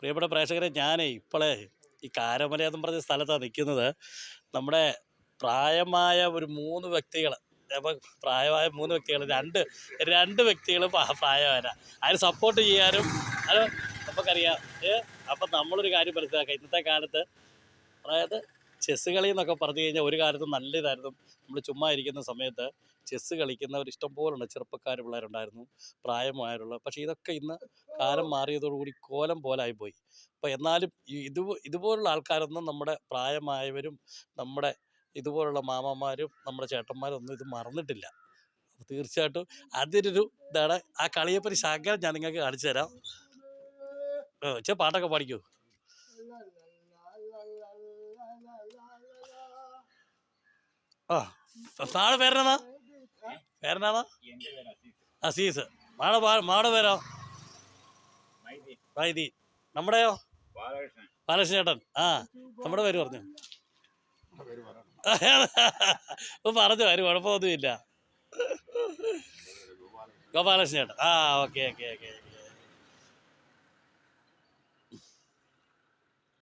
പ്രിയപ്പെട്ട പ്രേക്ഷകരെ ഞാനേ ഇപ്പോഴേ ഈ കാരമല എന്ന് പറഞ്ഞ സ്ഥലത്താണ് നിൽക്കുന്നത് നമ്മുടെ പ്രായമായ ഒരു മൂന്ന് വ്യക്തികൾ അപ്പം പ്രായമായ മൂന്ന് വ്യക്തികൾ രണ്ട് രണ്ട് വ്യക്തികൾ പ്രായമായവരാ. അതിന് സപ്പോർട്ട് ചെയ്യാനും അത് നമുക്കറിയാം. അപ്പം നമ്മളൊരു കാര്യം മനസ്സിലാക്കുക ഇന്നത്തെ കാലത്ത് അതായത് ചെസ്സ് കളി എന്നൊക്കെ പറഞ്ഞു കഴിഞ്ഞാൽ ഒരു കാലത്ത് നല്ല ഇതായിരുന്നു. നമ്മൾ ചുമ്മാ ഇരിക്കുന്ന സമയത്ത് ചെസ്സ് കളിക്കുന്നവർ ഇഷ്ടംപോലുള്ള ചെറുപ്പക്കാർ പിള്ളേരുണ്ടായിരുന്നു. പ്രായമായുള്ള പക്ഷേ ഇതൊക്കെ ഇന്ന് കാലം മാറിയതോടുകൂടി കോലം പോലായിപ്പോയി അപ്പോൾ എന്നാലും ഇത് ഇതുപോലുള്ള ആൾക്കാരൊന്നും നമ്മുടെ പ്രായമായവരും നമ്മുടെ ഇതുപോലുള്ള മാമന്മാരും നമ്മുടെ ചേട്ടന്മാരും ഒന്നും ഇത് മറന്നിട്ടില്ല. തീർച്ചയായിട്ടും അതിനൊരു ഇതാണ് ആ കളിയെപ്പറ്റി ശകലം ഞാൻ നിങ്ങൾക്ക് കാണിച്ചു തരാം. ചെ പാട്ടൊക്കെ പാടിക്കൂ. ആ നാളെ പേരെന്നാ പേരെന്നാ? എന്റെ പേര് അസീസ് മാട മാടെ പേരോ? വൈദി. നമ്മുടെയോ? ബാലകൃഷ്ണൻ. ചേട്ടൻ ആ നമ്മുടെ പേര് പറഞ്ഞു. പറഞ്ഞു ആര് കുഴപ്പമൊന്നുമില്ല. ഗോപാലകൃഷ്ണ ചേട്ടൻ ആ ഓക്കെ ഓക്കെ ഓക്കെ.